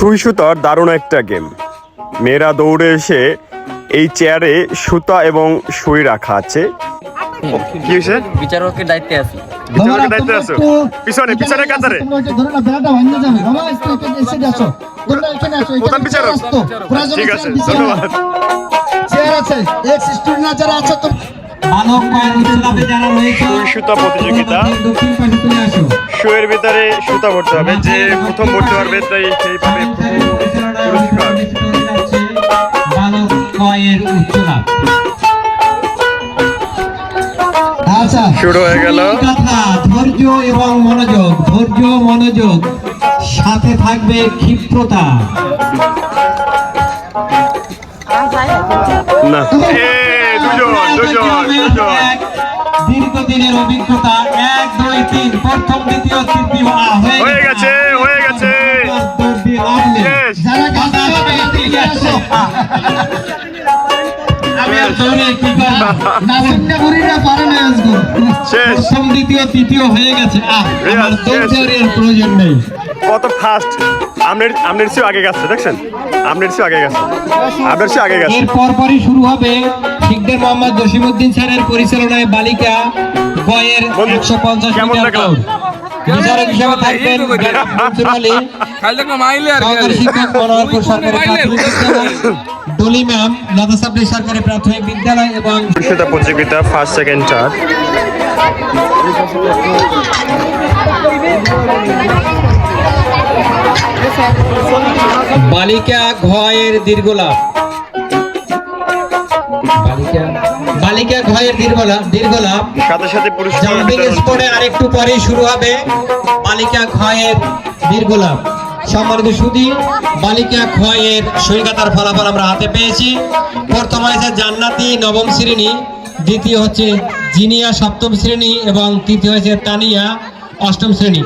সুই সুতার দারুণ একটা গেম। মেয়েরা দৌড়ে এসে এই চেয়ারে সুতা এবং সুই রাখা আছে। কি হয়েছে? বিচারকের দায়িত্বে আছি। বিচারকের দায়িত্বে আছো? পিছনে, পিছনে কাতারে। প্রধান বিচারক? ঠিক আছে ধন্যবাদ। যারা সুতা প্রতিযোগিতা। সুয়ের ভিতরে সুতা ভরতে হবে যে প্রথম ভরতে পারবে তাই সেই পাবে পুরস্কার। আচ্ছা শুরু হয়ে গেল। কথা ধৈর্য এবং মনোযোগ ধৈর্য মনোযোগ সাথে থাকবে ক্ষিপ্রতা। না। দীর্ঘদিনের অভিজ্ঞতা এক দুই তিন প্রথম দ্বিতীয় তৃতীয় হয়ে গেছে। হয়ে গেছে প্রথম দ্বিতীয় তৃতীয় হয়ে গেছে। প্রয়োজন নেই। কত ফাস্ট আমনের আমনের চেয়েও আগে গেছে দেখছেন? আমনের চেয়েও আগে গেছে। আপনার চেয়ে আগে গেছে। এর পরপরই শুরু হবে শিখদের মোহাম্মদ জসিমউদ্দিন স্যারের পরিচালনায় বালিকা গয়ের বন্ধু, একশো পঞ্চাশ মিটার দৌড়। বিচারক হিসেবে থাকবেন মনসুর আলী খালি দেখলাম আইলে আর সহকারী শিক্ষক মনোহরপুর সরকারি প্রাথমিক বিদ্যালয় ডলি ম্যাম লতাসাবলি সরকারি প্রাথমিক বিদ্যালয় এবং প্রতিযোগিতা ফার্স্ট সেকেন্ড থার্ড বালিকা ঘয়ের দীর্ঘলাভ বালিকা ঘয়ের দীর্ঘলাভ দীর্ঘলাভ সাথে সাথে জাম্পিং স্পোর্টে আরেকটু পরেই শুরু হবে বালিকা ক্ষয়ের দীর্ঘলাভ সম্মানিত সুদী বালিকা ক্ষয়ের সৈকাতার ফলাফল আমরা হাতে পেয়েছি। প্রথম হয়েছে জান্নাতি নবম শ্রেণি দ্বিতীয় হচ্ছে জিনিয়া সপ্তম শ্রেণি এবং তৃতীয় হয়েছে তানিয়া অষ্টম শ্রেণি।